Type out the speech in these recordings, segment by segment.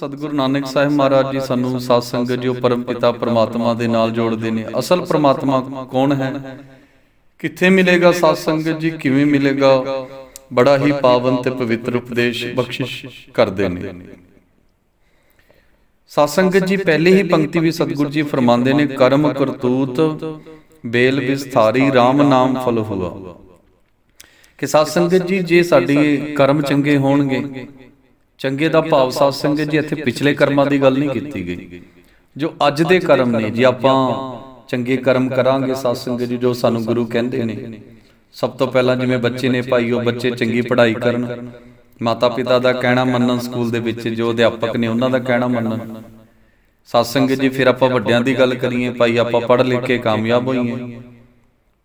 ਸਤਿਗੁਰੂ ਨਾਨਕ ਸਾਹਿਬ ਮਹਾਰਾਜ ਜੀ ਸਾਨੂੰ ਸਾਧ ਸੰਗਤ ਜੀ ਪਰਮ ਪਿਤਾ ਪ੍ਰਮਾਤਮਾ ਦੇ ਨਾਲ ਜੋੜਦੇ ਨੇ। ਅਸਲ ਪ੍ਰਮਾਤਮਾ ਕੌਣ ਹੈ? ਕਿੱਥੇ ਮਿਲੇਗਾ ਸਾਧ ਸੰਗਤ ਜੀ? ਕਿਵੇਂ ਮਿਲੇਗਾ? ਬੜਾ ਹੀ ਪਾਵਨ ਤੇ ਪਵਿੱਤਰ ਉਪਦੇਸ਼ ਬਖਸ਼ਿਸ਼ ਕਰਦੇ ਨੇ। ਸਾਧ ਸੰਗਤ ਜੀ, ਪਹਿਲੀ ਹੀ ਪੰਕਤੀ ਵੀ ਸਤਿਗੁਰੂ ਜੀ ਫਰਮਾਉਂਦੇ ਨੇ, ਕਰਮ ਕਰਤੂਤ ਬੇਲ ਵਿਸਥਾਰੀ RAM ਨਾਮ ਫਲ ਹੁਆ। ਕਿ ਸਾਧ ਸੰਗਤ ਜੀ, ਜੇ ਸਾਡੇ ਕਰਮ ਚੰਗੇ ਹੋਣਗੇ ਚੰਗੇ ਦਾ ਭਾਵ ਸਾਧ ਸੰਗਤ ਜੀ ਇੱਥੇ ਪਿਛਲੇ ਕਰਮਾਂ ਦੀ ਗੱਲ ਨਹੀਂ ਕੀਤੀ ਗਈ। ਜੋ ਅੱਜ ਦੇ ਕਰਮ ਨੇ ਜੇ ਆਪਾਂ ਚੰਗੇ ਕਰਮ ਕਰਾਂਗੇ ਸਾਧ ਸੰਗਤ ਜੀ ਜੋ ਸਾਨੂੰ ਗੁਰੂ ਕਹਿੰਦੇ ਨੇ। ਸਭ ਤੋਂ ਪਹਿਲਾਂ ਜਿਵੇਂ ਬੱਚੇ ਨੇ ਭਾਈ ਉਹ ਬੱਚੇ ਚੰਗੀ ਪੜ੍ਹਾਈ ਕਰਨ। ਮਾਤਾ ਪਿਤਾ ਦਾ ਕਹਿਣਾ ਮੰਨਣ ਸਕੂਲ ਦੇ ਵਿੱਚ ਜੋ ਅਧਿਆਪਕ ਨੇ ਉਹਨਾਂ ਦਾ ਕਹਿਣਾ ਮੰਨਣ। ਸਾਧ ਸੰਗਤ ਜੀ ਫਿਰ ਆਪਾਂ ਵੱਡਿਆਂ ਦੀ ਗੱਲ ਕਰੀਏ ਭਾਈ ਆਪਾਂ ਪੜ੍ਹ ਲਿਖ ਕੇ ਕਾਮਯਾਬ ਹੋਈਏ।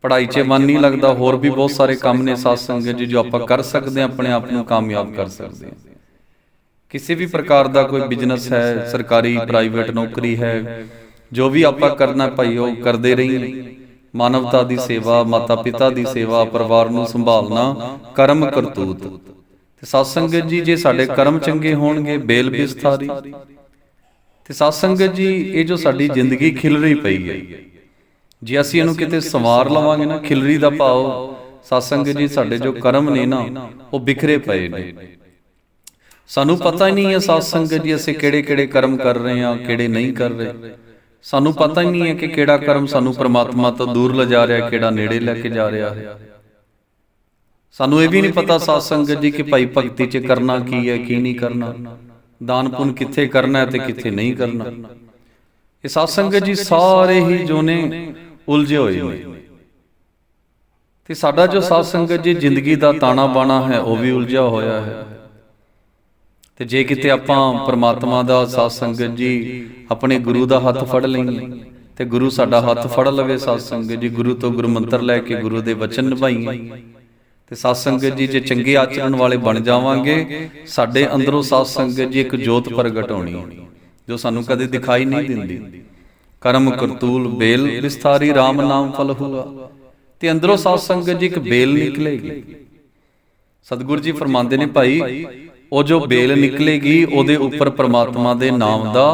ਪੜ੍ਹਾਈ 'ਚ ਮਨ ਨਹੀਂ ਲੱਗਦਾ ਹੋਰ ਵੀ ਬਹੁਤ ਸਾਰੇ ਕੰਮ ਨੇ ਸਾਧ ਸੰਗਤ ਜੀ ਜੋ ਆਪਾਂ ਕਰ ਸਕਦੇ ਹਾਂ ਆਪਣੇ ਆਪ ਨੂੰ ਕਾਮਯਾਬ ਕਰ ਸਕਦੇ ਹਾਂ ਕਿਸੇ ਵੀ ਪ੍ਰਕਾਰ ਦਾ ਕੋਈ ਬਿਜ਼ਨਸ ਹੈ ਸਰਕਾਰੀ ਪ੍ਰਾਈਵੇਟ ਨੌਕਰੀ ਹੈ ਜੋ ਵੀ ਆਪਾਂ ਕਰਨਾ ਭਾਈ ਉਹ ਕਰਦੇ ਰਹੀਏ। ਮਾਨਵਤਾ ਦੀ ਸੇਵਾ ਮਾਤਾ ਪਿਤਾ ਦੀ ਸੇਵਾ ਪਰਿਵਾਰ ਨੂੰ ਸੰਭਾਲਣਾ ਕਰਮ ਕਰਤੂਤ। ਤੇ ਸਾਧ ਸੰਗਤ ਜੀ ਜੇ ਸਾਡੇ ਕਰਮ ਚੰਗੇ ਹੋਣਗੇ ਬੇਲ ਵਿਸਥਾਰੀ ਤੇ ਸਾਧ ਸੰਗਤ ਜੀ ਇਹ ਜੋ ਸਾਡੀ ਜ਼ਿੰਦਗੀ ਖਿਲ ਰਹੀ ਪਈ ਹੈ। ਜੇ ਅਸੀਂ ਇਹਨੂੰ ਕਿਤੇ ਸੰਵਾਰ ਲਵਾਂਗੇ ਨਾ ਖਿਲਰੀ ਦਾ ਭਾਵ ਸਾਧ ਸੰਗਤ ਜੀ ਸਾਡੇ ਜੋ ਕਰਮ ਨੇ ਨਾ ਉਹ ਬਿਖਰੇ ਪਏ ਨੇ। ਸਾਨੂੰ ਪਤਾ ਹੀ ਨਹੀਂ ਹੈ ਸਾਧ ਸੰਗਤ ਜੀ ਅਸੀਂ ਕਿਹੜੇ ਕਿਹੜੇ ਕਰਮ ਕਰ ਰਹੇ ਹਾਂ ਕਿਹੜੇ ਨਹੀਂ ਕਰ ਰਹੇ। ਸਾਨੂੰ ਪਤਾ ਹੀ ਨਹੀਂ ਹੈ ਕਿ ਕਿਹੜਾ ਕਰਮ ਸਾਨੂੰ ਪ੍ਰਮਾਤਮਾ ਤੋਂ ਦੂਰ ਲਿਜਾ ਰਿਹਾ ਕਿਹੜਾ ਨੇੜੇ ਲੈ ਕੇ ਜਾ ਰਿਹਾ। ਹੈ ਸਾਨੂੰ ਇਹ ਵੀ ਨਹੀਂ ਪਤਾ ਸਾਧ ਸੰਗਤ ਜੀ ਕਿ ਭਾਈ ਭਗਤੀ 'ਚ ਕਰਨਾ ਕੀ ਹੈ ਕੀ ਨਹੀਂ ਕਰਨਾ। ਦਾਨ ਪੁੰਨ ਕਿੱਥੇ ਕਰਨਾ ਹੈ ਤੇ ਕਿੱਥੇ ਨਹੀਂ ਕਰਨਾ। ਇਹ ਸਾਧ ਸੰਗਤ ਜੀ ਸਾਰੇ ਹੀ ਜੋ ਨੇ ਉਲਝੇ ਹੋਏ ਨੇ। ਤੇ ਸਾਡਾ ਜੋ ਸਾਧ ਸੰਗਤ ਜੀ ਜ਼ਿੰਦਗੀ ਦਾ ਤਾਣਾ ਬਾਣਾ ਹੈ ਉਹ ਵੀ ਉਲਝਿਆ ਹੋਇਆ ਹੈ ਤੇ ਜੇ ਕਿਤੇ ਆਪਾਂ ਪ੍ਰਮਾਤਮਾ ਦਾ ਸਾਧ ਸੰਗਤ ਜੀ, ਆਪਣੇ ਗੁਰੂ ਦਾ ਹੱਥ ਫੜ ਲਈਏ, ਤੇ ਗੁਰੂ ਸਾਡਾ ਹੱਥ ਫੜ ਲਵੇ ਸਾਧ ਸੰਗਤ ਜੀ, ਗੁਰੂ ਤੋਂ ਗੁਰੂ ਮੰਤਰ ਲੈ ਕੇ ਗੁਰੂ ਦੇ ਵਚਨ ਨਿਭਾਈਏ, ਤੇ ਸਾਧ ਸੰਗਤ ਜੀ ਜੇ ਚੰਗੇ ਆਚਰਣ ਵਾਲੇ ਬਣ ਜਾਵਾਂਗੇ, ਸਾਡੇ ਅੰਦਰੋਂ ਸਾਧ ਸੰਗਤ ਜੀ ਇੱਕ ਜੋਤ ਪ੍ਰਗਟ ਹੋਣੀ, ਜੋ ਸਾਨੂੰ ਕਦੇ ਦਿਖਾਈ ਨਹੀਂ ਦਿੰਦੀ। ਕਰਮ ਕਰਤੂਲ ਬੇਲ ਵਿਸਥਾਰੀ RAM ਨਾਮ ਫਲ ਹੁਆ, ਤੇ ਅੰਦਰੋਂ ਸਾਧ ਸੰਗਤ ਜੀ ਇੱਕ ਬੇਲ ਨਿਕਲੇਗੀ। ਸਤਿਗੁਰੂ ਜੀ ਫਰਮਾਉਂਦੇ ਨੇ ਭਾਈ ਉਹ ਜੋ ਬੇਲ ਨਿਕਲੇਗੀ ਉਹਦੇ ਉੱਪਰ ਪ੍ਰਮਾਤਮਾ ਦੇ ਨਾਮ ਦਾ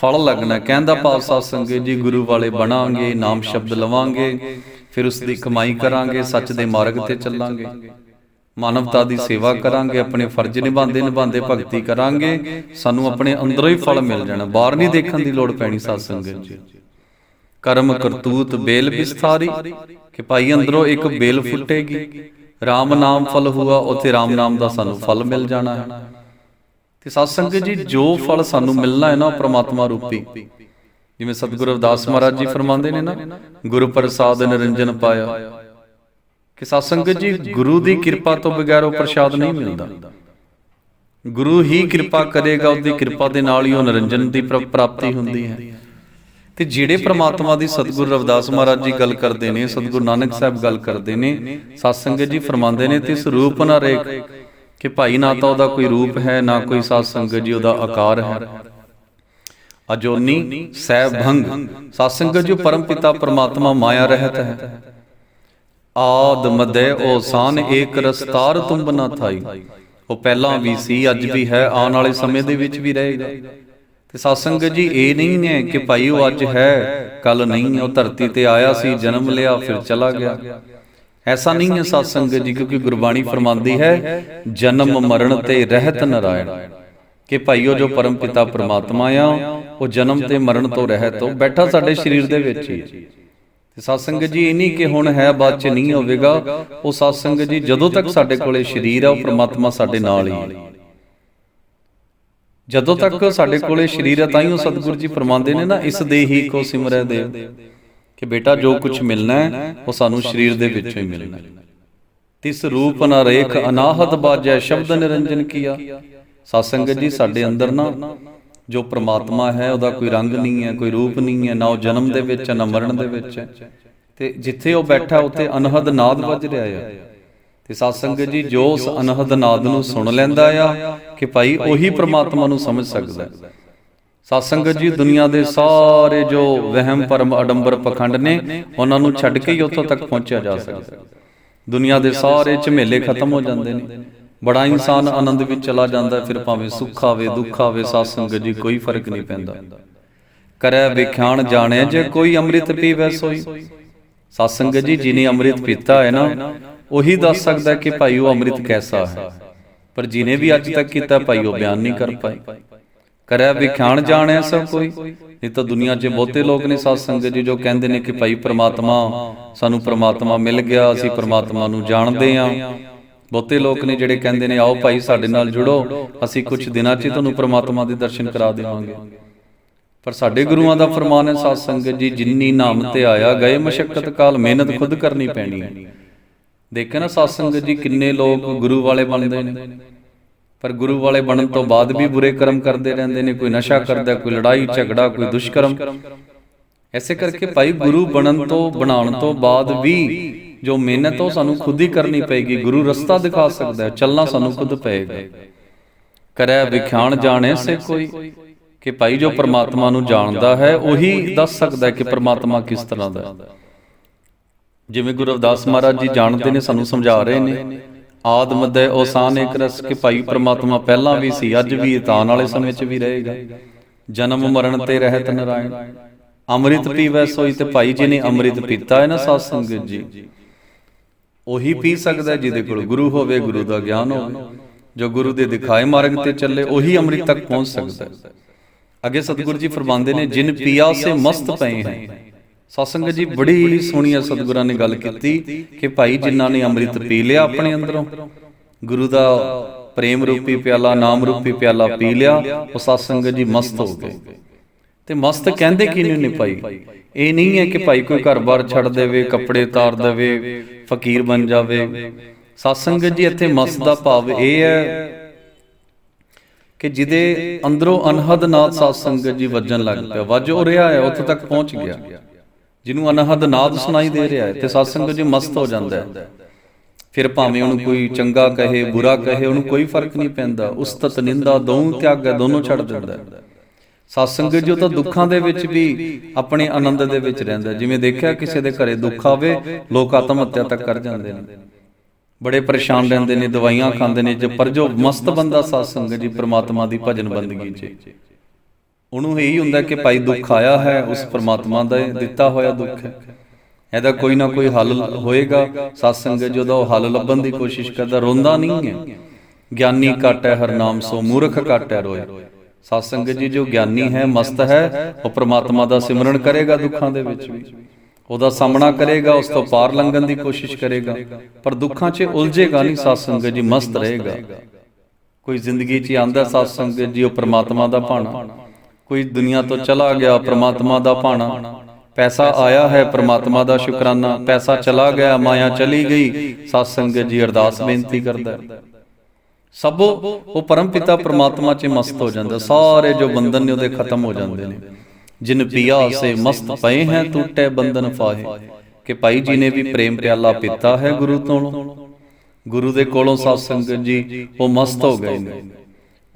ਫਲ ਲੱਗਣਾ। ਕਹਿੰਦਾ ਭਾਵ ਸਾਧ ਸੰਗਤ ਜੀ ਗੁਰੂ ਵਾਲੇ ਬਣਾਂਗੇ ਨਾਮ ਸ਼ਬਦ ਲਵਾਂਗੇ। ਫਿਰ ਉਸ ਦੀ ਕਮਾਈ ਕਰਾਂਗੇ ਸੱਚ ਦੇ ਮਾਰਗ ਤੇ ਚੱਲਾਂਗੇ। ਮਾਨਵਤਾ ਦੀ ਸੇਵਾ ਕਰਾਂਗੇ ਆਪਣੇ ਫਰਜ਼ ਨਿਭਾਉਂਦੇ ਨਿਭਾਉਂਦੇ ਭਗਤੀ ਕਰਾਂਗੇ। ਸਾਨੂੰ ਆਪਣੇ ਅੰਦਰੋਂ ਹੀ ਫਲ ਮਿਲ ਜਾਣਾ। ਬਾਹਰ ਨਹੀਂ ਦੇਖਣ ਦੀ ਲੋੜ ਪੈਣੀ ਸਾਧ ਸੰਗਤ ਜੀ। ਕਰਮ ਕਰਤੂਤ ਬੇਲ ਵਿਸਥਾਰੀ ਕਿ ਭਾਈ ਅੰਦਰੋਂ ਇੱਕ ਬੇਲ ਫੁੱਟੇਗੀ RAM ਨਾਮ ਫਲ ਹੁਆ, ਉਥੇ RAM ਨਾਮ ਦਾ ਸਾਨੂੰ ਫਲ ਮਿਲ ਜਾਣਾ ਹੈ। ਤੇ ਸਾਧ ਸੰਗਤ ਜੀ, ਜੋ ਫਲ ਸਾਨੂੰ ਮਿਲਣਾ ਹੈ ਨਾ, ਉਹ ਪ੍ਰਮਾਤਮਾ ਰੂਪੀ। ਜਿਵੇਂ ਸਤਿਗੁਰੂ ਅਰਦਾਸ ਮਹਾਰਾਜ ਜੀ ਫਰਮਾਉਂਦੇ ਨੇ ਨਾ, ਗੁਰੂ ਪ੍ਰਸਾਦ ਨਿਰੰਜਨ ਪਾਇਆ। ਕਿ ਸਾਧ ਸੰਗਤ ਜੀ, ਗੁਰੂ ਦੀ ਕਿਰਪਾ ਤੋਂ ਬਗੈਰ ਉਹ ਪ੍ਰਸ਼ਾਦ ਨਹੀਂ ਮਿਲਦਾ। ਗੁਰੂ ਹੀ ਕਿਰਪਾ ਕਰੇਗਾ, ਉਹਦੀ ਕਿਰਪਾ ਦੇ ਨਾਲ ਹੀ ਉਹ ਨਿਰੰਜਨ ਦੀ ਪ੍ਰਾਪਤੀ ਹੁੰਦੀ ਹੈ। ਤੇ ਜਿਹੜੇ ਪ੍ਰਮਾਤਮਾ ਦੀ ਸਤਿਗੁਰੂ ਰਵਿਦਾਸ ਮਹਾਰਾਜ ਜੀ ਗੱਲ ਕਰਦੇ ਨੇ ਸਤਿਗੁਰੂ ਨਾਨਕ ਸਾਹਿਬ ਗੱਲ ਕਰਦੇ ਨੇ ਸਾਧ ਸੰਗਤ ਜੀ ਫਰਮਾਉਂਦੇ ਨੇ ਤਿਸ ਰੂਪ ਨਾ ਰੇਖ ਕਿ ਭਾਈ ਨਾ ਤਾਂ ਉਹਦਾ ਕੋਈ ਰੂਪ ਹੈ ਨਾ ਕੋਈ ਸਾਧ ਸੰਗਤ ਜੀ ਉਹਦਾ ਆਕਾਰ ਹੈ। ਅਜੋਨੀ ਸਹਿ ਭੰਗ ਸਾਧ ਸੰਗਤ ਜੋ ਪਰਮ ਪਿਤਾ ਪ੍ਰਮਾਤਮਾ ਮਾਇਆ ਰਹਿਤ ਹੈ। ਆਦ ਮਦੇ ਓਸਾਨ ਏਕ ਰਸਤਾਰ ਤੁਮ ਬਨਾ ਥਾਈ। ਉਹ ਪਹਿਲਾਂ ਵੀ ਸੀ ਅੱਜ ਵੀ ਹੈ ਆਉਣ ਵਾਲੇ ਸਮੇਂ ਦੇ ਵਿੱਚ ਵੀ ਰਹੇਗਾ। ਤੇ ਸਾਧ ਜੀ, ਇਹ ਨਹੀਂ ਹੈ ਕਿ ਭਾਈ ਉਹ ਅੱਜ ਹੈ ਕੱਲ ਨਹੀਂ, ਉਹ ਧਰਤੀ ਤੇ ਆਇਆ ਸੀ, ਜਨਮ ਲਿਆ, ਫਿਰ ਚਲਾ ਗਿਆ। ਐਸਾ ਨਹੀਂ ਹੈ ਸਾਧ ਜੀ, ਕਿਉਂਕਿ ਗੁਰਬਾਣੀ ਫਰਮਾਉਂਦੀ ਹੈ, ਜਨਮ ਮਰਨ ਤੇ ਰਹਿਤ ਨਰਾਇਣ। ਕਿ ਭਾਈ ਉਹ ਜੋ ਪਰਮ ਪਿਤਾ ਪ੍ਰਮਾਤਮਾ ਆ, ਉਹ ਜਨਮ ਤੇ ਮਰਨ ਤੋਂ ਰਹਿਤ, ਉਹ ਬੈਠਾ ਸਾਡੇ ਸਰੀਰ ਦੇ ਵਿੱਚ ਹੀ। ਹੈ ਤੇ ਸਾਧ ਜੀ, ਇਹ ਨਹੀਂ ਕਿ ਹੁਣ ਹੈ, ਬਾਅਦ ਚ ਨਹੀਂ ਹੋਵੇਗਾ। ਉਹ ਸਾਧ ਜੀ, ਜਦੋਂ ਤੱਕ ਸਾਡੇ ਕੋਲੇ ਸਰੀਰ ਆ, ਉਹ ਪ੍ਰਮਾਤਮਾ ਸਾਡੇ ਨਾਲ ਹੀ ਹੈ। ਜਦੋਂ ਤੱਕ ਸਾਡੇ ਕੋਲੇ ਸਰੀਰ ਹੈ ਤਾਂ ਹੀ ਉਹ ਸਤਿਗੁਰੂ ਜੀ ਫਰਮਾਉਂਦੇ ਨੇ ਨਾ ਇਸ ਦੇ ਹੀ ਕੋ ਸਿਮਰੈ ਦੇ ਕਿ ਬੇਟਾ ਜੋ ਕੁਝ ਮਿਲਣਾ ਹੈ ਉਹ ਸਾਨੂੰ ਸਰੀਰ ਦੇ ਵਿੱਚੋਂ ਹੀ ਮਿਲਣਾ ਹੈ। ਤਿਸ ਰੂਪ ਨ ਰੇਖ ਅਨਾਹਤ ਬਾਜੈ ਸ਼ਬਦ ਨਿਰੰਜਨ ਕੀਆ। ਸਾਧ ਸੰਗਤ ਜੀ ਸਾਡੇ ਅੰਦਰ ਨਾ ਜੋ ਪ੍ਰਮਾਤਮਾ ਹੈ ਉਹਦਾ ਕੋਈ ਰੰਗ ਨਹੀਂ ਹੈ ਕੋਈ ਰੂਪ ਨਹੀਂ ਹੈ ਨਾ ਉਹ ਜਨਮ ਦੇ ਵਿੱਚ ਨਾ ਮਰਨ ਦੇ ਵਿੱਚ ਹੈ ਤੇ ਜਿੱਥੇ ਉਹ ਬੈਠਾ ਉੱਥੇ ਅਨਹਦ ਨਾਦ ਵੱਜ ਰਿਹਾ ਹੈ। ਤੇ ਸਾਧ ਸੰਗਤ ਜੀ ਜੋ ਉਸ ਅਨਹਦ ਨਾਦ ਨੂੰ ਸੁਣ ਲੈਂਦਾ ਆ, ਕਿ ਭਾਈ ਉਹੀ ਪ੍ਰਮਾਤਮਾ ਨੂੰ ਸਮਝ ਸਕਦਾ ਹੈ। ਸਾਧ ਸੰਗਤ ਜੀ ਦੁਨੀਆ ਦੇ ਸਾਰੇ ਜੋ ਵਹਿਮ, ਭਰਮ, ਅਡੰਬਰ ਪਖੰਡ ਨੇ, ਉਹਨਾਂ ਨੂੰ ਛੱਡ ਕੇ ਹੀ ਉੱਥੋਂ ਤੱਕ ਪਹੁੰਚਿਆ ਜਾ ਸਕਦਾ ਦੁਨੀਆ ਦੇ ਸਾਰੇ ਝਮੇਲੇ ਖਤਮ ਹੋ ਜਾਂਦੇ ਨੇ। ਬੜਾ ਇਨਸਾਨ ਆਨੰਦ ਵਿੱਚ ਚਲਾ ਜਾਂਦਾ ਫਿਰ ਭਾਵੇਂ ਸੁੱਖ ਆਵੇ, ਦੁੱਖ ਆਵੇ ਸਾਧ ਸੰਗਤ ਜੀ ਕੋਈ ਫ਼ਰਕ ਨਹੀਂ ਪੈਂਦਾ। ਕਰੈ ਵਿਖਿਆਣ ਜਾਣਿਆ ਜੇ ਕੋਈ ਅੰਮ੍ਰਿਤ ਪੀਵੈ ਸੋਈ ਸਾਧ ਸੰਗਤ ਜੀ ਜਿਨੇ ਅੰਮ੍ਰਿਤ ਪੀਤਾ ਹੈ ਨਾ ਉਹੀ ਦੱਸ ਸਕਦਾ ਕਿ ਭਾਈ ਉਹ ਅੰਮ੍ਰਿਤ ਕੈਸਾ ਹੈ। ਪਰ ਜਿਨੇ ਵੀ ਅੱਜ ਤੱਕ ਕੀਤਾ, ਭਾਈ ਉਹ ਬਿਆਨ ਨਹੀਂ ਕਰ ਪਾਏ। ਕਰਿਆ ਵਿਖਿਆਣ ਜਾਣੈ ਸਭ ਕੋਈ। ਨਹੀਂ ਤਾਂ ਦੁਨੀਆ 'ਚ ਬਹੁਤੇ ਲੋਕ ਨੇ ਸਾਧ ਸੰਗਤ ਜੀ ਜੋ ਕਹਿੰਦੇ ਨੇ ਕਿ ਭਾਈ ਪ੍ਰਮਾਤਮਾ, ਸਾਨੂੰ ਪ੍ਰਮਾਤਮਾ ਮਿਲ ਗਿਆ, ਅਸੀਂ ਪ੍ਰਮਾਤਮਾ ਨੂੰ ਜਾਣਦੇ ਹਾਂ। ਬਹੁਤੇ ਲੋਕ ਨੇ ਜਿਹੜੇ ਕਹਿੰਦੇ ਨੇ, ਆਓ ਭਾਈ ਸਾਡੇ ਨਾਲ ਜੁੜੋ, ਅਸੀਂ ਕੁਝ ਦਿਨਾਂ 'ਚ ਤੁਹਾਨੂੰ ਪ੍ਰਮਾਤਮਾ ਦੇ ਦਰਸ਼ਨ ਕਰਾ ਦੇਵਾਂਗੇ। ਪਰ ਸਾਡੇ ਗੁਰੂਆਂ ਦਾ ਫਰਮਾਨ ਹੈ, ਸਾਧ ਸੰਗਤ ਜੀ, ਜਿੰਨੀ ਨਾਮ ਤੇ ਆਇਆ, ਗਏ ਮਸ਼ਕਤ ਕਾਲ, ਮਿਹਨਤ ਖੁਦ ਕਰਨੀ ਪੈਣੀ ਹੈ। ਦੇਖਿਆ ਨਾ ਸਾਧ ਜੀ ਕਿੰਨੇ ਲੋਕ ਗੁਰੂ ਵਾਲੇ ਬਣਦੇ ਨੇ। ਪਰ ਗੁਰੂ ਵਾਲੇ ਬਣਨ ਤੋਂ ਬਾਅਦ ਵੀ ਬੁਰੇ ਕਰਮ ਕਰਦੇ ਰਹਿੰਦੇ ਨੇ, ਕੋਈ ਨਸ਼ਾ ਕਰਦਾ, ਕੋਈ ਲੜਾਈ, ਝਗੜਾ, ਕੋਈ ਦੁਸ਼ਕਰਮ। ਐਸੇ ਕਰਕੇ ਭਾਈ ਗੁਰੂ ਬਣਨ ਤੋਂ, ਬਣਾਉਣ ਤੋਂ ਬਾਅਦ ਵੀ ਜੋ ਮਿਹਨਤ ਉਹ ਸਾਨੂੰ ਖੁਦ ਹੀ ਕਰਨੀ ਪਏਗੀ, ਗੁਰੂ ਰਸਤਾ ਦਿਖਾ ਸਕਦਾ ਹੈ, ਚੱਲਣਾ ਸਾਨੂੰ ਖੁਦ ਪਏਗਾ। ਕਰਿਆ ਵਿਖਿਆਣ ਜਾਣੇ ਸੇ ਕੋਈ ਕਿ ਭਾਈ ਜੋ ਪਰਮਾਤਮਾ ਨੂੰ ਜਾਣਦਾ ਹੈ, ਉਹੀ ਦੱਸ ਸਕਦਾ ਹੈ ਕਿ ਪਰਮਾਤਮਾ ਕਿਸ ਤਰ੍ਹਾਂ ਦਾ ਹੈ। ਜਿਵੇਂ ਗੁਰੂ ਅਵਦਾਸ ਮਹਾਰਾਜ ਜੀ ਜਾਣਦੇ ਨੇ, ਸਾਨੂੰ ਸਮਝਾ ਰਹੇ ਨੇ। ਆਦ ਮਦੈ ਔਸਾਨ ਇੱਕ ਰਸ ਕਿ ਭਾਈ ਪ੍ਰਮਾਤਮਾ ਪਹਿਲਾਂ ਵੀ ਸੀ, ਅੱਜ ਵੀ, ਤਾਂ ਵਾਲੇ ਸਮੇਂ 'ਚ ਵੀ ਰਹੇਗਾ। ਜਨਮ ਮਰਨ ਤੇ ਰਹਿਤ ਨਰਾਇਣ। ਅੰਮ੍ਰਿਤ ਪੀਵੈ ਸੋਈ ਤੇ ਭਾਈ ਜੀ ਨੇ ਅੰਮ੍ਰਿਤ ਪੀਤਾ ਹੈ ਨਾ ਸਾਧ ਸੰਗਤ ਜੀ। ਉਹੀ ਪੀ ਸਕਦਾ ਜਿਹਦੇ ਕੋਲ ਗੁਰੂ ਹੋਵੇ, ਗੁਰੂ ਦਾ ਗਿਆਨ ਹੋਵੇ। ਜੋ ਗੁਰੂ ਦੇ ਦਿਖਾਏ ਮਾਰਗ ਤੇ ਚੱਲੇ, ਉਹੀ ਅੰਮ੍ਰਿਤ ਤੱਕ ਪਹੁੰਚ ਸਕਦਾ ਹੈ। ਅੱਗੇ ਸਤਿਗੁਰੂ ਜੀ ਫਰਮਾਉਂਦੇ ਨੇ, ਜਿਨ ਪੀਆ, ਸੇ ਮਸਤ ਪਏ ਹੈ। ਸਤਸੰਗ ਜੀ ਬੜੀ ਸੋਹਣੀ ਸਤਿਗੁਰਾਂ ਨੇ ਗੱਲ ਕੀਤੀ ਕਿ ਭਾਈ ਜਿਨ੍ਹਾਂ ਨੇ ਅੰਮ੍ਰਿਤ ਪੀ ਲਿਆ ਆਪਣੇ ਅੰਦਰੋਂ ਗੁਰੂ ਦਾ ਪ੍ਰੇਮ ਰੂਪੀ ਪਿਆਲਾ ਨਾਮ ਰੂਪੀ ਪਿਆਲਾ ਪੀ ਲਿਆ ਉਹ ਸਤਸੰਗ ਜੀ ਮਸਤ ਹੋ ਗਏ। ਤੇ ਮਸਤ ਕਹਿੰਦੇ ਕਿਹਨੂੰ ਨੇ ਭਾਈ? ਇਹ ਨਹੀਂ ਹੈ ਕਿ ਭਾਈ ਕੋਈ ਘਰ-ਬਾਰ ਛੱਡ ਦੇਵੇ ਕੱਪੜੇ ਤਾਰ ਦੇਵੇ ਫਕੀਰ ਬਣ ਜਾਵੇ। ਸਤਸੰਗ ਜੀ ਇੱਥੇ ਮਸਤ ਦਾ ਭਾਵ ਇਹ ਹੈ ਕਿ ਜਿਹਦੇ ਅੰਦਰੋਂ ਅਨਹਦ ਨਾਦ ਸਾਧ ਸੰਗਤ ਜੀ ਵੱਜਣ ਲੱਗ ਪਿਆ ਵੱਜ ਹੋ ਰਿਹਾ ਹੈ ਉੱਥੇ ਤੱਕ ਪਹੁੰਚ ਗਿਆ ਜਿਹਨੂੰ ਅਨਹਦ ਨਾਦ ਸੁਣਾਈ ਦੇ ਰਿਹਾ ਹੈ ਤੇ ਸਾਧ ਸੰਗਤ ਜੀ ਮਸਤ ਹੋ ਜਾਂਦਾ ਹੈ। ਫਿਰ ਭਾਵੇਂ ਉਹਨੂੰ ਕੋਈ ਚੰਗਾ ਕਹੇ, ਬੁਰਾ ਕਹੇ, ਉਹਨੂੰ ਕੋਈ ਫ਼ਰਕ ਨਹੀਂ ਪੈਂਦਾ। ਉਸਤਤ ਨਿੰਦਾ ਦੋਉ ਤਿਆਗੈ ਦੋਨੋਂ ਛੱਡ ਦਿੰਦਾ ਹੈ। ਸਾਧ ਜੋ ਤਾਂ ਦੁੱਖਾਂ ਦੇ ਵਿੱਚ ਵੀ ਆਪਣੇ ਆਨੰਦ ਦੇ ਵਿੱਚ ਰਹਿੰਦਾ ਜਿਵੇਂ ਦੇਖਿਆ ਕਿਸੇ ਦੇ ਘਰੇ ਦੁੱਖ ਆਵੇ, ਲੋਕ ਆਤਮ ਹੱਤਿਆ ਤੱਕ ਕਰ ਜਾਂਦੇ ਨੇ। ਬੜੇ ਪਰੇਸ਼ਾਨ ਰਹਿੰਦੇ ਨੇ, ਦਵਾਈਆਂ ਖਾਂਦੇ ਨੇ, ਜੇ ਪਰ ਜੋ ਮਸਤ ਬੰਦਾ ਸਤਸੰਗ ਜੀ, ਪ੍ਰਮਾਤਮਾ ਦੀ ਭਜਨ ਬੰਦਗੀ 'ਚ। ਉਹਨੂੰ ਇਹੀ ਹੁੰਦਾ ਕਿ ਭਾਈ ਦੁੱਖ ਆਇਆ ਹੈ, ਉਸ ਪਰਮਾਤਮਾ ਦਾ ਦਿੱਤਾ ਹੋਇਆ ਦੁੱਖ ਹੈ। ਇਹਦਾ ਕੋਈ ਨਾ ਕੋਈ ਹੱਲ ਹੋਏਗਾ। ਸਾਧ ਸੰਗਤ ਜਦੋਂ ਉਹ ਹੱਲ ਲੱਭਣ ਦੀ ਕੋਸ਼ਿਸ਼ ਕਰਦਾ, ਰੋਂਦਾ ਨਹੀਂ ਹੈ। ਗਿਆਨੀ ਘਟ ਹੈ, ਹਰ ਸੋ ਮੂਰਖ ਘਟ ਹੈ ਰੋਏ। ਸਾਧ ਸੰਗਤ ਜੀ ਜੋ ਗਿਆਨੀ ਹੈ, ਮਸਤ ਹੈ, ਉਹ ਪ੍ਰਮਾਤਮਾ ਦਾ ਸਿਮਰਨ ਕਰੇਗਾ ਦੁੱਖਾਂ ਦੇ ਵਿੱਚ ਵੀ। ਉਹਦਾ ਸਾਹਮਣਾ ਕਰੇਗਾ, ਉਸ ਤੋਂ ਪਾਰ ਲੰਘਣ ਦੀ ਕੋਸ਼ਿਸ਼ ਕਰੇਗਾ। ਪਰ ਦੁੱਖਾਂ 'ਚ ਉਲਝੇਗਾ ਨਹੀਂ ਸਾਧ ਸੰਗਤ ਜੀ ਮਸਤ ਰਹੇਗਾ। ਕੋਈ ਜ਼ਿੰਦਗੀ 'ਚ ਆਂਦਾ ਸਾਧ ਸੰਗਤ ਜੀ ਉਹ ਪ੍ਰਮਾਤਮਾ ਦਾ ਭਾਣਾ। ਕੋਈ ਦੁਨੀਆ ਤੋਂ ਚਲਾ ਗਿਆ ਪ੍ਰਮਾਤਮਾ ਦਾ ਭਾਣਾ। ਪੈਸਾ ਆਇਆ ਹੈ ਪ੍ਰਮਾਤਮਾ ਦਾ ਸ਼ੁਕਰਾਨਾ। ਪੈਸਾ ਚਲਾ ਗਿਆ ਮਾਇਆ ਚਲੀ ਗਈ। ਸਾਧ ਸੰਗਤ ਜੀ ਅਰਦਾਸ ਬੇਨਤੀ ਕਰਦਾ ਸਭ ਉਹ ਪਰਮ ਪਿਤਾ ਪ੍ਰਮਾਤਮਾ 'ਚ ਮਸਤ ਹੋ ਜਾਂਦਾ। ਸਾਰੇ ਜੋ ਬੰਧਨ ਨੇ ਉਹਦੇ ਖਤਮ ਹੋ ਜਾਂਦੇ ਨੇ। ਜਿਨ ਪਿਆ ਸੇ ਮਸਤ ਪਏ ਹੈ ਟੁੱਟੇ ਬੰਧਨ ਫਾਹੇ। ਕਿ ਭਾਈ ਜੀ ਨੇ ਵੀ ਪ੍ਰੇਮ ਪਿਆਲਾ ਪੀਤਾ ਹੈ ਗੁਰੂ ਤੋਂ। ਗੁਰੂ ਦੇ ਕੋਲੋਂ ਸਾਧ ਸੰਗਤ ਜੀ ਉਹ ਮਸਤ ਹੋ ਗਏ ਨੇ।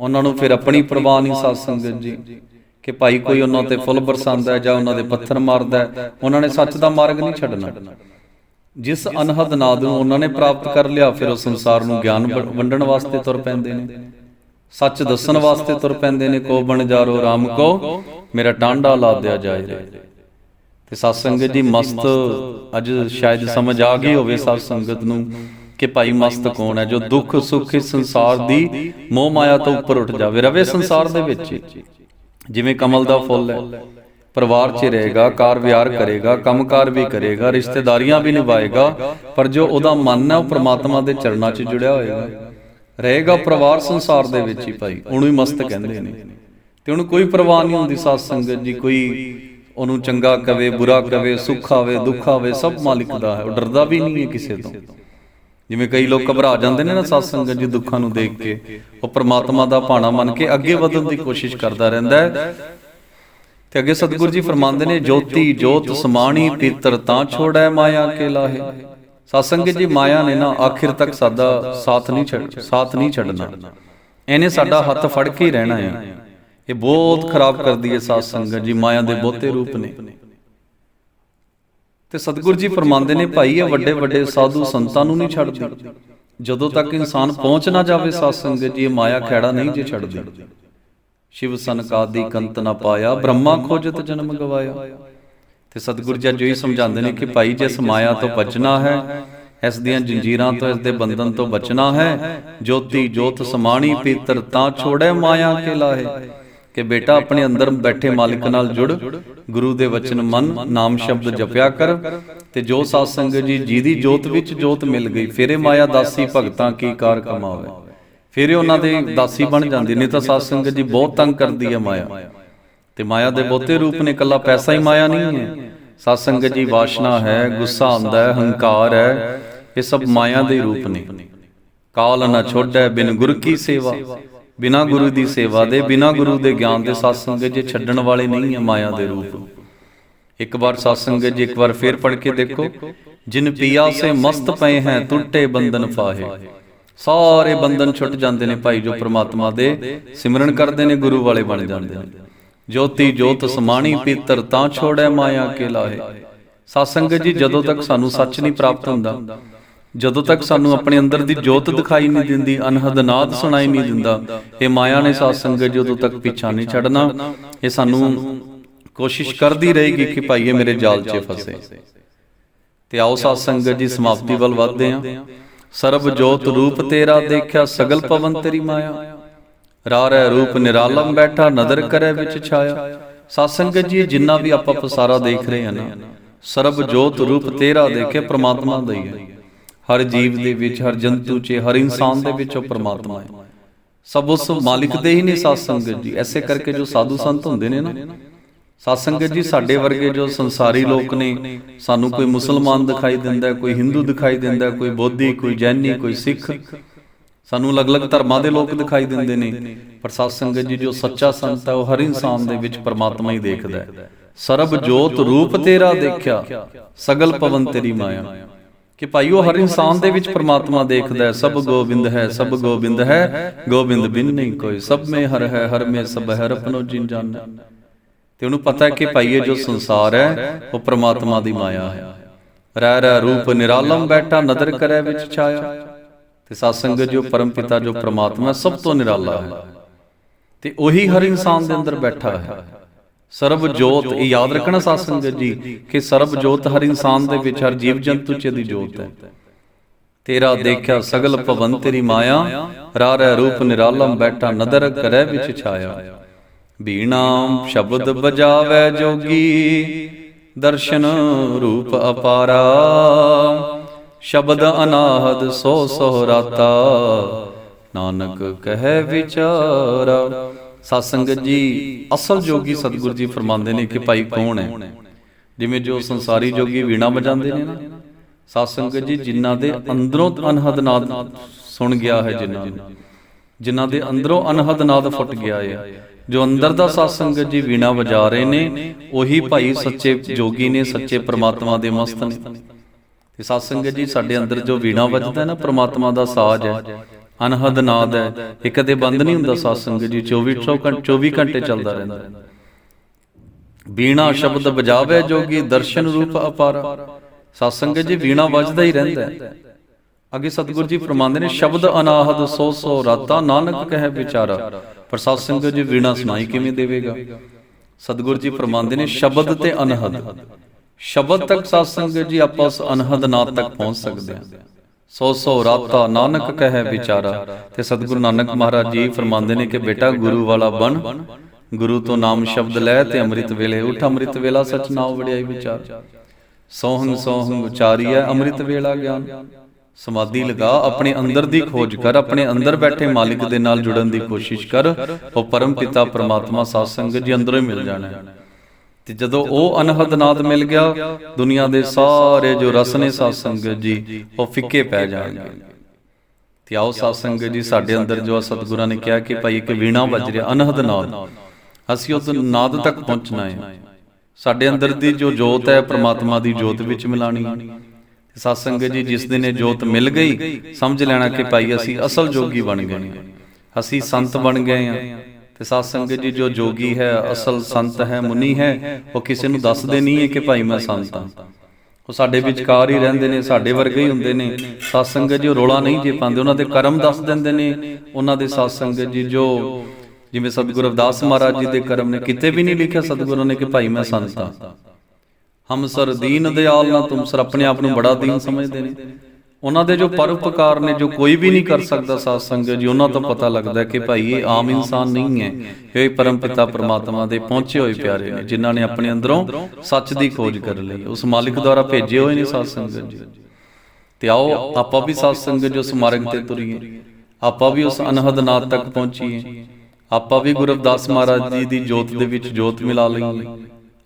ਉਹਨਾਂ ਨੂੰ ਫਿਰ ਆਪਣੀ ਪ੍ਰਵਾਹ ਨਹੀਂ ਸਾਧ ਸੰਗਤ ਜੀ ਕਿ ਭਾਈ ਕੋਈ ਉਹਨਾਂ ਤੇ ਫੁੱਲ ਬਰਸਾਉਂਦਾ ਹੈ ਜਾਂ ਉਹਨਾਂ ਦੇ ਪੱਥਰ ਮਾਰਦਾ ਹੈ ਉਹਨਾਂ ਨੇ ਸੱਚ ਦਾ ਮਾਰਗ ਨਹੀਂ ਛੱਡਣਾ। ਜਿਸ ਅਨਹਦ ਨਾਦ ਨੂੰ ਉਹਨਾਂ ਨੇ ਪ੍ਰਾਪਤ ਕਰ ਲਿਆ ਫਿਰ ਉਹ ਸੰਸਾਰ ਨੂੰ ਗਿਆਨ ਵੰਡਣ ਵਾਸਤੇ ਤੁਰ ਪੈਂਦੇ ਨੇ। ਸੱਚ ਦੱਸਣ ਵਾਸਤੇ ਤੁਰ ਪੈਂਦੇ ਨੇ ਕੋ ਬਣ ਜਾਰੋ RAM ਕੋ ਮੇਰਾ ਟਾਂਡਾ ਲਾ ਦਿਆ ਜਾਏ। ਤੇ ਸਤ ਸੰਗਤ ਜੀ ਮਸਤ ਅੱਜ ਸ਼ਾਇਦ ਸਮਝ ਆ ਗਈ ਹੋਵੇ ਸਤ ਸੰਗਤ ਨੂੰ ਕਿ ਭਾਈ ਮਸਤ ਕੌਣ ਹੈ ਜੋ ਦੁੱਖ ਸੁੱਖ ਇਸ ਸੰਸਾਰ ਦੀ ਮੋਹ ਮਾਇਆ ਤੋਂ ਉੱਪਰ ਉੱਠ ਜਾਵੇ ਰਵੇ ਸੰਸਾਰ ਦੇ ਵਿੱਚ ਜਿਵੇਂ ਕਮਲ ਦਾ ਫੁੱਲ ਹੈ, ਪਰਿਵਾਰ 'ਚ ਰਹੇਗਾ, ਕਾਰ ਵਿਹਾਰ ਕਰੇਗਾ, ਕੰਮਕਾਰ ਵੀ ਕਰੇਗਾ, ਰਿਸ਼ਤੇਦਾਰੀਆਂ ਵੀ ਨਿਭਾਏਗਾ, ਪਰ ਜੋ ਉਹਦਾ ਮਨ ਹੈ, ਉਹ ਪ੍ਰਮਾਤਮਾ ਦੇ ਚਰਨਾਂ 'ਚ ਜੁੜਿਆ ਹੋਏਗਾ। ਰਹੇਗਾ ਪਰਿਵਾਰ ਸੰਸਾਰ ਦੇ ਵਿੱਚ ਹੀ ਭਾਈ, ਉਹਨੂੰ ਹੀ ਮਸਤ ਕਹਿੰਦੇ ਨੇ। ਤੇ ਉਹਨੂੰ ਕੋਈ ਪਰਵਾਹ ਨਹੀਂ ਹੁੰਦੀ ਸਾਧ ਸੰਗਤ ਜੀ, ਕੋਈ ਉਹਨੂੰ ਚੰਗਾ ਕਵੇ, ਬੁਰਾ ਕਵੇ, ਸੁੱਖ ਆਵੇ, ਦੁੱਖ ਆਵੇ, ਸਭ ਮਾਲਿਕ ਦਾ ਹੈ, ਉਹ ਡਰਦਾ ਵੀ ਨਹੀਂ ਹੈ ਕਿਸੇ ਤੋਂ। ਜਿਵੇਂ ਕਈ ਲੋਕ ਘਬਰਾ ਜਾਂਦੇ ਨੇ ਨਾ ਸਾਧ ਸੰਗਤ ਜੀ ਦੁੱਖਾਂ ਨੂੰ ਦੇਖ ਕੇ। ਉਹ ਪ੍ਰਮਾਤਮਾ ਦਾ ਭਾਣਾ ਮੰਨ ਕੇ ਅੱਗੇ ਵਧਣ ਦੀ ਕੋਸ਼ਿਸ਼ ਕਰਦਾ ਰਹਿੰਦਾ ਹੈ। ਤੇ ਅੱਗੇ ਸਤਿਗੁਰੂ ਜੀ ਫਰਮਾਉਂਦੇ ਨੇ, ਜੋਤੀ, ਜੋਤ ਸਮਾਣੀ ਪੀਤਰ ਤਾਂ ਛੋੜੈ ਮਾਇਆ ਕੇ ਲਾਹੇ। ਸਤਸੰਗਤ ਜੀ ਮਾਇਆ ਨੇ ਨਾ ਆਖਿਰ ਤੱਕ ਸਾਡਾ ਸਾਥ ਨਹੀਂ ਛੱਡ ਸਾਥ ਨਹੀਂ ਛੱਡਣਾ। ਇਹਨੇ ਸਾਡਾ ਹੱਥ ਫੜ ਕੇ ਹੀ ਰਹਿਣਾ ਹੈ। ਇਹ ਬਹੁਤ ਖਰਾਬ ਕਰਦੀ ਹੈ ਸਾਧ ਸੰਗਤ ਜੀ, ਮਾਇਆ ਦੇ ਬਹੁਤੇ ਰੂਪ ਨੇ। ਤੇ ਸਤਿਗੁਰੂ ਜੀ ਫਰਮਾਉਂਦੇ ਨੇ, ਭਾਈ, ਇਹ ਵੱਡੇ ਵੱਡੇ ਸਾਧੂ ਸੰਤਾਂ ਨੂੰ ਨਹੀਂ ਛੱਡਦੀ। ਜਦੋਂ ਤੱਕ ਇਨਸਾਨ ਪਹੁੰਚ ਨਾ ਜਾਵੇ ਸਾਧ ਸੰਗਤ ਜੀ, ਇਹ ਮਾਇਆ ਖੈੜਾ ਨਹੀਂ ਜੇ ਛੱਡਦੀ। ਸ਼ਿਵ ਸੰਕਾਦੀ ਕੰਤ ਨਾ ਪਾਇਆ, ਬ੍ਰਹਮਾ ਖੋਜਤ ਜਨਮ ਗਵਾਇਆ। ਤੇ ਸਤਿਗੁਰ ਜੀ ਜੋ ਹੀ ਸਮਝਾਉਂਦੇ ਨੇ ਕਿ, ਭਾਈ, ਜਿਸ ਮਾਇਆ ਤੋਂ ਬਚਣਾ ਹੈ, ਇਸ ਦੀਆਂ ਜੰਜੀਰਾਂ ਤੋਂ, ਇਸ ਦੇ ਬੰਧਨ ਤੋਂ ਬਚਣਾ ਹੈ। ਜੋਤੀ ਜੋਤ ਸਮਾਣੀ ਪੀਤਰ ਤਾਂ ਛੋੜੇ ਮਾਇਆ ਕੇ ਲਾਹੇ। ਕਿ ਬੇਟਾ ਆਪਣੇ ਅੰਦਰ ਬੈਠੇ ਮਾਲਿਕ ਨਾਲ ਜੁੜ ਗੁਰੂ ਦੇ ਵਚਨ ਮੰਨ ਨਾਮ ਸ਼ਬਦ ਜਪਿਆ ਕਰ ਤੇ ਜੋ ਸਾਧ ਸੰਗਤ ਜੀ ਜਿਹਦੀ ਜੋਤ ਵਿੱਚ ਜੋਤ ਮਿਲ ਗਈ ਫੇਰੇ ਮਾਇਆ ਦਾਸੀ ਭਗਤਾਂ ਕੀ ਕਾਰ ਕਮਾਵੇ। ਫਿਰ ਇਹ ਉਹਨਾਂ ਦੇ ਦਾਸੀ ਬਣ ਜਾਂਦੀ ਨਹੀਂ ਤਾਂ ਸਾਧ ਸੰਗਤ ਜੀ ਬਹੁਤ ਤੰਗ ਕਰਦੀ ਹੈ ਮਾਇਆ। ਤੇ ਮਾਇਆ ਦੇ ਬਹੁਤੇ ਰੂਪ ਨੇ ਇਕੱਲਾ ਪੈਸਾ ਹੀ ਮਾਇਆ ਨਹੀਂ ਹੈ। ਸਾਧ ਸੰਗਤ ਜੀ ਵਾਸ਼ਨਾ ਹੈ ਗੁੱਸਾ ਆਉਂਦਾ ਹੈ ਹੰਕਾਰ ਹੈ ਇਹ ਸਭ ਮਾਇਆ ਦੇ ਰੂਪ ਨੇ। ਕਾਲ ਨਾ। ਛੋੜੈ ਬਿਨ ਗੁਰ ਕੀ ਸੇਵਾ ਬਿਨਾ ਗੁਰੂ ਦੀ ਸੇਵਾ ਦੇ ਬਿਨਾ ਗੁਰੂ ਦੇ ਗਿਆਨ ਦੇ ਸਾਧ ਸੰਗਤ ਜੀ ਛੱਡਣ ਵਾਲੇ ਨਹੀਂ ਹੈ ਮਾਇਆ ਦੇ ਰੂਪ। ਇੱਕ ਵਾਰ ਸਾਧ ਸੰਗਤ ਜੀ ਇੱਕ ਵਾਰ ਫੇਰ ਪੜ੍ਹ ਕੇ ਦੇਖੋ ਜਿਨ ਪਿਆ ਸੇ ਮਸਤ ਪਏ ਹੈ ਟੁੱਟੇ ਬੰਧਨ ਫਾਹੇ। ਸਾਰੇ ਬੰਧਨ ਛੁੱਟ ਜਾਂਦੇ ਨੇ ਭਾਈ ਜੋ ਪ੍ਰਮਾਤਮਾ ਦੇ। ਸਿਮਰਨ ਕਰਦੇ ਨੇ ਗੁਰੂ ਵਾਲੇ ਬਣ ਜਾਂਦੇ ਨੇ। ਜੋਤੀ ਜੋਤ ਸਮਾਣੀ ਪੀਤਰ ਤਾਂ ਛੋੜੈ ਮਾਇਆ ਕੇ ਲਾਹੇ। ਸਾਧ ਸੰਗਤ ਜੀ ਜਦੋਂ ਤੱਕ ਸਾਨੂੰ ਸੱਚ ਨਹੀਂ ਪ੍ਰਾਪਤ ਹੁੰਦਾ ਜਦੋਂ ਤੱਕ ਸਾਨੂੰ ਆਪਣੇ ਅੰਦਰ ਦੀ ਜੋਤ ਦਿਖਾਈ ਨਹੀਂ ਦਿੰਦੀ ਅਨਹਦ ਨਾਦ ਸੁਣਾਈ ਨਹੀਂ ਦਿੰਦਾ ਇਹ ਮਾਇਆ ਨੇ ਸਾਧ ਸੰਗਤ ਜੀ ਉਦੋਂ ਤੱਕ ਪਿੱਛਾ ਨਹੀਂ ਛੱਡਣਾ ਇਹ ਸਾਨੂੰ ਕੋਸ਼ਿਸ਼ ਕਰਦੀ ਰਹੇਗੀ ਕਿ ਭਾਈ ਇਹ ਮੇਰੇ ਜਾਲ 'ਚ ਫਸੇ। ਤੇ ਆਓ ਸਾਧ ਸੰਗਤ ਜੀ ਸਮਾਪਤੀ ਵੱਲ ਵਧਦੇ ਹਾਂ। ਸਰਬ ਜੋਤ ਰੂਪ ਤੇਰਾ ਦੇਖਿਆ ਸਗਲ ਪਵਨ ਤੇਰੀ ਮਾਇਆ। ਰਾਰੈ ਰੂਪ ਨਿਰਾਲਮ ਬੈਠਾ ਨਦਰ ਕਰੇ ਵਿੱਚ ਛਾਇਆ। ਸਾਧ ਸੰਗਤ ਜੀ ਜਿੰਨਾ ਵੀ ਆਪਾਂ ਪਸਾਰਾ ਦੇਖ ਰਹੇ ਹਾਂ ਨਾ ਸਰਬ ਜੋਤ ਰੂਪ ਤੇਰਾ ਦੇਖੇ ਪ੍ਰਮਾਤਮਾ ਦਾ ਹੀ ਹੈ ਹਰ ਜੀਵ ਦੇ ਵਿੱਚ ਹਰ ਜੰਤੂ 'ਚ ਹਰ ਇਨਸਾਨ ਦੇ ਵਿੱਚ ਉਹ ਪ੍ਰਮਾਤਮਾ ਹੈ। ਸਭ ਉਸ ਮਾਲਿਕ ਦੇ ਹੀ ਨੇ ਸਾਧ ਸੰਗਤ ਜੀ। ਐਸੇ ਕਰਕੇ ਜੋ ਸਾਧੂ ਸੰਤ ਹੁੰਦੇ ਨੇ ਨਾ ਸਾਧ ਸੰਗਤ ਜੀ ਸਾਡੇ ਵਰਗੇ ਜੋ ਸੰਸਾਰੀ ਲੋਕ ਨੇ ਸਾਨੂੰ ਕੋਈ ਮੁਸਲਮਾਨ ਦਿਖਾਈ ਦਿੰਦਾ ਕੋਈ ਹਿੰਦੂ ਦਿਖਾਈ ਦਿੰਦਾ ਕੋਈ ਬੋਧੀ ਕੋਈ ਜੈਨੀ ਕੋਈ ਸਿੱਖ ਸਾਨੂੰ ਅਲੱਗ-ਅਲੱਗ ਧਰਮਾਂ ਦੇ ਲੋਕ ਦਿਖਾਈ ਦਿੰਦੇ ਨੇ। ਪਰ ਸਾਧ ਸੰਗਤ ਜੀ ਜੋ ਸੱਚਾ ਸੰਤ ਹੈ ਉਹ ਹਰ ਇਨਸਾਨ ਦੇ ਵਿੱਚ ਪਰਮਾਤਮਾ ਹੀ ਦੇਖਦਾ ਹੈ ਸਰਬ ਜੋਤ ਰੂਪ ਤੇਰਾ ਦੇਖਿਆ ਸਗਲ ਪਵਨ ਤੇਰੀ ਮਾਇਆ ਕਿ ਭਾਈ ਉਹ ਹਰ ਇਨਸਾਨ ਦੇ ਵਿੱਚ ਪ੍ਰਮਾਤਮਾ ਦੇਖਦਾ ਹੈ, ਸਭ ਗੋਬਿੰਦ ਹੈ, ਸਭ ਗੋਬਿੰਦ ਹੈ, ਗੋਬਿੰਦ ਬਿਨ ਨਹੀਂ ਕੋਈ, ਸਭ ਮੇ ਹਰ ਹੈ, ਹਰ ਮੇ ਸਭ ਹੈ ਰਪਨੋ ਜਿਨ ਜਾਣੈ। ਤੇ ਉਹਨੂੰ ਪਤਾ ਹੈ ਕਿ ਭਾਈ ਇਹ ਜੋ ਸੰਸਾਰ ਹੈ, ਉਹ ਪ੍ਰਮਾਤਮਾ ਦੀ ਮਾਇਆ ਹੈ। ਰਹਿ ਰਹਿ ਰੂਪ ਨਿਰਾਲਮ ਬੈਠਾ, ਨਦਰ ਕਰੇ ਵਿੱਚ ਛਾਇਆ। ਤੇ ਸਾਧ ਸੰਗਤ ਜੋ ਪਰਮ ਪਿਤਾ ਜੋ ਪ੍ਰਮਾਤਮਾ ਸਭ ਤੋਂ ਨਿਰਾਲਾ ਹੈ। ਤੇ ਉਹੀ ਹਰ ਇਨਸਾਨ ਦੇ ਅੰਦਰ ਬੈਠਾ ਹੈ। ਸਰਬ ਜੋਤ ਇਹ ਯਾਦ ਰੱਖਣਾ ਸਾਧ ਸੰਗਤ ਜੀ ਕਿ ਸਰਬ ਜੋਤ ਹਰ ਇਨਸਾਨ ਦੇ ਵਿੱਚ ਹਰ ਜੀਵ ਜੰਤੂ ਚ ਦੀ ਜੋਤ ਹੈ। ਤੇਰਾ ਦੇਖਿਆ ਸਗਲ ਭਵਨ ਤੇਰੀ ਮਾਇਆ ਰਾਰੈ ਰੂਪ ਨਿਰਾਲਮ ਬੈਠਾ ਨਦਰ ਕਰੇ ਵਿੱਚ ਛਾਇਆ। ਬੀਣਾਮ ਸ਼ਬਦ ਬਜਾਵੇ ਜੋਗੀ ਦਰਸ਼ਨ ਰੂਪ ਅਪਾਰਾ। ਸ਼ਬਦ ਅਨਾਹਦ ਸੋ ਸੋ ਰਾਤਾ। ਨਾਨਕ ਕਹੈ ਵਿਚਾਰਾ। ਸਤ ਸੰਗਤ ਜੀ ਅਸਲ ਜੋਗੀ ਸਤਿਗੁਰੂ ਜੀ ਫਰਮਾਉਂਦੇ ਨੇ ਕਿ ਭਾਈ ਕੌਣ ਹੈ? ਜਿਵੇਂ ਜੋ ਸੰਸਾਰੀ ਜੋਗੀ ਵੀਣਾ ਵਜਾਉਂਦੇ ਨੇ ਨਾ ਸਤ ਸੰਗਤ ਜੀ ਜਿਨ੍ਹਾਂ ਦੇ ਅੰਦਰੋਂ ਅਨਹਦ ਨਾਦ ਸੁਣ ਗਿਆ ਹੈ ਜਿਨ੍ਹਾਂ ਨੂੰ ਜਿਨ੍ਹਾਂ ਦੇ। ਅੰਦਰੋਂ ਅਨਹਦ ਨਾਦ ਫੁੱਟ ਗਿਆ ਹੈ। ਜੋ ਅੰਦਰ ਦਾ ਸਤ ਸੰਗਤ ਜੀ ਵੀਣਾ ਵਜਾ ਰਹੇ ਨੇ ਉਹੀ ਭਾਈ ਸੱਚੇ ਜੋਗੀ ਨੇ ਸੱਚੇ ਪ੍ਰਮਾਤਮਾ ਦੇ ਮਸਤ ਨੇ ਤੇ ਸਤ ਸੰਗਤ ਜੀ ਸਾਡੇ ਅੰਦਰ ਜੋ ਵੀਣਾ ਵੱਜਦਾ ਹੈ ਨਾ ਪ੍ਰਮਾਤਮਾ ਦਾ ਸਾਜ਼ ਹੈ। ਅਨਹਦ ਨਾਦ ਹੈ। ਇਹ ਕਦੇ ਬੰਦ ਨਹੀਂ ਹੁੰਦਾ ਸਤ ਜੀ 24 ਘੰਟੇ 24 ਘੰਟੇ ਚੱਲਦਾ ਰਹਿੰਦਾ ਵੀਣਾ ਸ਼ਬਦ ਵਜਾਵੇ ਜੋਗੀ ਦਰਸ਼ਨ ਰੂਪ ਅਪਾਰਾ। ਸਤ ਜੀ, ਵੀਣਾ ਵੱਜਦਾ ਹੀ ਰਹਿੰਦਾ ਅੱਗੇ ਸਤਿਗੁਰੂ ਜੀ ਫਰਮਾਉਂਦੇ ਨੇ, ਸ਼ਬਦ ਅਨਾਹਦ ਸੋ ਸੋ ਰਾਤਾ ਨਾਨਕ ਕਹੇ ਵਿਚਾਰਾ। ਪਰ ਸਤ ਜੀ ਵੀਣਾ ਸੁਣਾਈ ਕਿਵੇਂ ਦੇਵੇਗਾ? ਸਤਿਗੁਰੂ ਜੀ ਫਰਮਾਉਂਦੇ ਨੇ, ਸ਼ਬਦ ਤੇ ਅਨਹਦ। ਸ਼ਬਦ ਤੱਕ ਸਤ ਜੀ, ਆਪਾਂ ਅਨਹਦ ਨਾਦ ਤੱਕ ਪਹੁੰਚ ਸਕਦੇ ਹਾਂ। ਸੋ ਸੋ ਰਾਤਾ ਨਾਨਕ ਕਹੇ ਵਿਚਾਰਾ, ਤੇ ਸਤਿਗੁਰੂ ਨਾਨਕ ਮਹਾਰਾਜ ਜੀ ਫਰਮਾਉਂਦੇ ਨੇ ਕਿ ਬੇਟਾ ਗੁਰੂ ਵਾਲਾ ਬਣ, ਗੁਰੂ ਤੋਂ ਨਾਮ ਸ਼ਬਦ ਲੈ ਤੇ ਅੰਮ੍ਰਿਤ ਵੇਲੇ ਉਠ, ਅੰਮ੍ਰਿਤ ਵੇਲਾ ਸਚ ਨਾਮ ਵਡਿਆਈ ਵਿਚਾਰ। ਸੋਹੰਗ ਸੋਹੰਗ ਉਚਾਰੀਐ ਅੰਮ੍ਰਿਤ ਵੇਲਾ ਗਿਆਨ। ਸਮਾਧੀ ਲਗਾ, ਆਪਣੇ ਅੰਦਰ ਦੀ ਖੋਜ ਕਰ, ਆਪਣੇ ਅੰਦਰ ਬੈਠੇ ਮਾਲਿਕ ਦੇ ਨਾਲ ਜੁੜਨ ਦੀ ਕੋਸ਼ਿਸ਼ ਕਰ, ਉਹ ਪਰਮ ਪਿਤਾ, ਪਰਮਾਤਮਾ, ਸਾਧ ਸੰਗਤ ਜੀ ਅੰਦਰੋਂ ਹੀ ਮਿਲ ਜਾਣਾ। ਹੈ ਤੇ ਜਦੋਂ ਉਹ ਅਨਹਦ ਨਾਦ ਮਿਲ ਗਿਆ ਦੁਨੀਆ ਦੇ ਸਾਰੇ ਜੋ ਰਸ ਨੇ ਸਾਧ ਸੰਗਤ ਜੀ ਉਹ ਫਿੱਕੇ ਪੈ ਜਾਣਗੇ। ਤੇ ਆਓ ਸਾਧ ਸੰਗਤ ਜੀ ਸਾਡੇ ਅੰਦਰ ਜੋ ਸਤਿਗੁਰਾਂ ਨੇ ਕਿਹਾ ਕਿ ਭਾਈ ਇੱਕ ਵੀਣਾ ਵੱਜ ਰਿਹਾ ਅਨਹਦ ਨਾਦ। ਅਸੀਂ ਉਸ ਨਾਦ ਤੱਕ ਪਹੁੰਚਣਾ ਹੈ। ਸਾਡੇ ਅੰਦਰ ਦੀ ਜੋ ਜੋਤ ਹੈ ਪ੍ਰਮਾਤਮਾ ਦੀ ਜੋਤ ਵਿੱਚ ਮਿਲਾਣੀ। ਹੈ ਸਤ ਸੰਗਤ ਜੀ ਜਿਸ ਦਿਨ ਇਹ ਜੋਤ ਮਿਲ ਗਈ ਸਮਝ ਲੈਣਾ ਕਿ ਭਾਈ ਅਸੀਂ ਅਸਲ ਜੋਗੀ ਬਣ ਗਏ ਅਸੀਂ ਸੰਤ ਬਣ ਗਏ ਹਾਂ। ਤੇ ਸਤ ਸੰਗਤ ਜੀ ਜੋ ਜੋਗੀ ਹੈ ਅਸਲ ਸੰਤ ਹੈ ਮੁਨੀ ਹੈ ਉਹ ਕਿਸੇ ਨੂੰ ਦੱਸਦੇ ਨਹੀਂ ਹੈ ਕਿ ਭਾਈ ਮੈਂ ਸੰਤ ਹਾਂ। ਉਹ ਸਾਡੇ ਵਿਚਕਾਰ ਹੀ ਰਹਿੰਦੇ ਨੇ ਸਾਡੇ ਵਰਗੇ ਹੀ ਹੁੰਦੇ ਨੇ। ਸਾਧ ਸੰਗਤ ਜੀ ਉਹ ਰੋਲਾ ਨਹੀਂ ਜੇ ਪਾਉਂਦੇ ਉਹਨਾਂ ਦੇ ਕਰਮ ਦੱਸ ਦਿੰਦੇ ਨੇ ਉਹਨਾਂ ਦੇ ਸਾਧ ਸੰਗਤ ਜੀ ਜੋ ਜਿਵੇਂ ਸਤਿਗੁਰੂ ਰਵਿਦਾਸ ਮਹਾਰਾਜ ਜੀ ਦੇ ਕਰਮ ਨੇ ਕਿਤੇ ਵੀ ਨਹੀਂ ਲਿਖਿਆ ਸਤਿਗੁਰੂ ਨੇ ਕਿ ਭਾਈ ਮੈਂ ਸੰਤ ਹਾਂ। ਹਮ ਸਰ ਦੀਨ ਦਿਆਲ ਨਾ ਤੁਮ ਸਰ ਆਪਣੇ ਆਪ ਨੂੰ ਬੜਾ ਦੀਨ ਸਮਝਦੇ ਨੇ। ਉਹਨਾਂ ਦੇ ਜੋ ਪਰਉਪਕਾਰ ਨੇ ਜੋ ਕੋਈ ਵੀ ਨਹੀਂ ਕਰ ਸਕਦਾ ਸਾਧ ਸੰਗਤ ਜੀ ਉਹਨਾਂ ਤੋਂ ਪਤਾ ਲੱਗਦਾ ਕਿ ਭਾਈ ਇਹ ਆਮ ਇਨਸਾਨ ਨਹੀਂ ਹੈ। ਇਹ ਪਰਮ ਪਿਤਾ ਪਰਮਾਤਮਾ ਦੇ ਪਹੁੰਚੇ ਹੋਏ ਪਿਆਰੇ ਨੇ ਜਿਨ੍ਹਾਂ ਨੇ ਆਪਣੇ ਅੰਦਰੋਂ ਸੱਚ ਦੀ ਖੋਜ ਕਰ ਲਈ ਉਸ ਮਾਲਿਕ ਦੁਆਰਾ ਭੇਜੇ ਹੋਏ ਨੇ ਸਾਧ ਸੰਗਤ ਜੀ। ਤੇ ਆਓ ਆਪਾਂ ਵੀ ਸਾਧ ਸੰਗਤ ਜੋ ਸਮਾਰਗ ਤੇ ਤੁਰੀਏ ਆਪਾਂ ਵੀ ਉਸ ਅਨਹਦ ਨਾਦ ਤੱਕ ਪਹੁੰਚੀਏ। ਆਪਾਂ ਵੀ ਗੁਰੂ ਰਵਿਦਾਸ ਮਹਾਰਾਜ ਜੀ ਦੀ ਜੋਤ ਦੇ ਵਿੱਚ ਜੋਤ ਮਿਲਾ ਲਈਏ।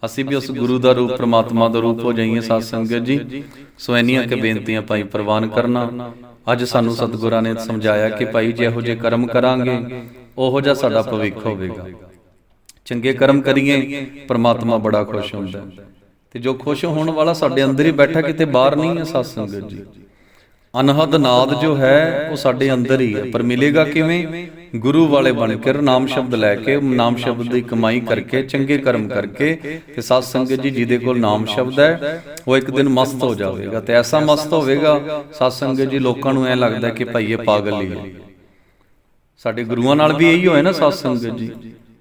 ਅਸੀਂ ਵੀ ਉਸ ਗੁਰੂ ਦਾ ਰੂਪ ਪ੍ਰਮਾਤਮਾ ਦਾ ਰੂਪ ਹੋ ਜਾਈਏ ਸਾਧ ਸੰਗਤ ਜੀ। ਸੋ ਇੰਨੀਆਂ ਕਿ ਬੇਨਤੀਆਂ ਭਾਈ ਪ੍ਰਵਾਨ ਕਰਨਾ। ਅੱਜ ਸਾਨੂੰ ਸਤਿਗੁਰਾਂ ਨੇ ਸਮਝਾਇਆ ਕਿ ਭਾਈ ਜੇ ਇਹੋ ਜਿਹੇ ਕਰਮ ਕਰਾਂਗੇ ਉਹੋ ਜਿਹਾ ਸਾਡਾ ਭਵਿੱਖ ਹੋਵੇਗਾ। ਚੰਗੇ ਕਰਮ ਕਰੀਏ ਪ੍ਰਮਾਤਮਾ ਬੜਾ ਖੁਸ਼ ਹੁੰਦਾ। ਤੇ ਜੋ ਖੁਸ਼ ਹੋਣ ਵਾਲਾ ਸਾਡੇ ਅੰਦਰ ਹੀ ਬੈਠਾ ਕਿਤੇ ਬਾਹਰ ਨਹੀਂ ਹੈ ਸਾਧ ਸੰਗਤ ਜੀ। ਅਨਹਦ ਨਾਦ ਜੋ ਹੈ ਉਹ ਸਾਡੇ ਅੰਦਰ ਹੀ ਹੈ ਪਰ ਮਿਲੇਗਾ ਕਿਵੇਂ? ਗੁਰੂ ਵਾਲੇ ਬਣ ਕੇ ਨਾਮ ਸ਼ਬਦ ਲੈ ਕੇ, ਨਾਮ ਸ਼ਬਦ ਦੀ ਕਮਾਈ ਕਰਕੇ, ਚੰਗੇ ਕਰਮ ਕਰਕੇ ਤੇ ਸਾਧ ਸੰਗਤ ਜੀ, ਜਿਹਦੇ ਕੋਲ ਨਾਮ ਸ਼ਬਦ ਹੈ, ਉਹ ਇੱਕ ਦਿਨ ਮਸਤ ਹੋ ਜਾਵੇਗਾ ਤੇ ਐਸਾ ਮਸਤ ਹੋਵੇਗਾ, ਸਾਧ ਸੰਗਤ ਜੀ ਲੋਕਾਂ ਨੂੰ ਐ ਲੱਗਦਾ ਕਿ ਭਾਈ ਇਹ ਪਾਗਲ ਹੀ ਹੈ। ਸਾਡੇ ਗੁਰੂਆਂ ਨਾਲ ਵੀ ਇਹੀ ਹੋਇਆ ਨਾ ਸਾਧ ਸੰਗਤ ਜੀ।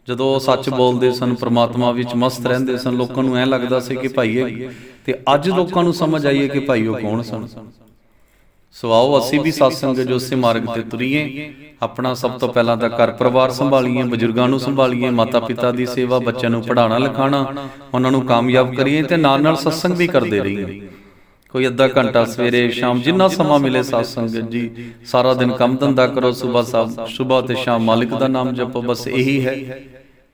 ਜਦੋਂ ਉਹ ਸੱਚ ਬੋਲਦੇ ਸਨ, ਪ੍ਰਮਾਤਮਾ ਵਿੱਚ ਮਸਤ ਰਹਿੰਦੇ ਸਨ, ਲੋਕਾਂ ਨੂੰ ਐ ਲੱਗਦਾ ਸੀ ਕਿ ਭਾਈ ਇਹ ਤੇ ਅੱਜ ਲੋਕਾਂ ਨੂੰ ਸਮਝ ਆਈਏ ਕਿ ਭਾਈ ਉਹ ਕੌਣ ਸਨ? ਸੋ ਆਓ ਅਸੀਂ ਵੀ ਸਤਸੰਗ ਜੋ ਉਸੇ ਮਾਰਗ ਤੇ ਤੁਰੀਏ ਆਪਣਾ ਸਭ ਤੋਂ ਪਹਿਲਾਂ ਤਾਂ ਘਰ ਪਰਿਵਾਰ ਸੰਭਾਲੀਏ ਬਜ਼ੁਰਗਾਂ ਨੂੰ ਸੰਭਾਲੀਏ ਮਾਤਾ ਪਿਤਾ ਦੀ ਸੇਵਾ ਬੱਚਿਆਂ ਨੂੰ ਪੜ੍ਹਾਉਣਾ ਲਿਖਾਉਣਾ ਉਹਨਾਂ ਨੂੰ ਕਾਮਯਾਬ ਕਰੀਏ ਤੇ ਨਾਲ ਨਾਲ ਸਤਸੰਗ ਵੀ ਕਰਦੇ ਰਹੀਏ। ਕੋਈ ਅੱਧਾ ਘੰਟਾ ਸਵੇਰੇ ਸ਼ਾਮ ਜਿੰਨਾ ਸਮਾਂ ਮਿਲੇ ਸਤਸੰਗ ਜੀ ਸਾਰਾ ਦਿਨ ਕੰਮ ਧੰਦਾ ਕਰੋ ਸਵੇਰ ਸਾਹਿਬ ਸਵੇਰ ਤੇ ਸ਼ਾਮ ਮਾਲਿਕ ਦਾ ਨਾਮ ਜਪੋ ਬਸ ਇਹੀ ਹੈ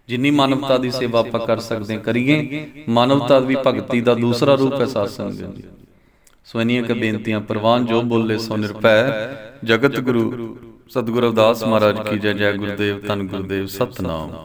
ਜਿੰਨੀ ਮਾਨਵਤਾ ਦੀ ਸੇਵਾ ਆਪਾਂ ਕਰ ਸਕਦੇ ਕਰੀਏ ਮਾਨਵਤਾ ਵੀ ਭਗਤੀ ਦਾ ਦੂਸਰਾ ਰੂਪ ਹੈ ਸਤਸੰਗ ਜੀ ਸੋ ਇੰਨੀਆਂ ਕੁ ਬੇਨਤੀਆਂ ਪ੍ਰਵਾਨ ਜੋ ਬੋਲੇ ਸੋ ਨਿਰਭੈ। ਜਗਤ ਗੁਰੂ ਸਤਿਗੁਰੂ ਰਵਿਦਾਸ ਮਹਾਰਾਜ ਕੀ ਜੈ ਜੈ ਗੁਰਦੇਵ ਧੰਨ ਗੁਰਦੇਵ ਸਤਨਾਮ।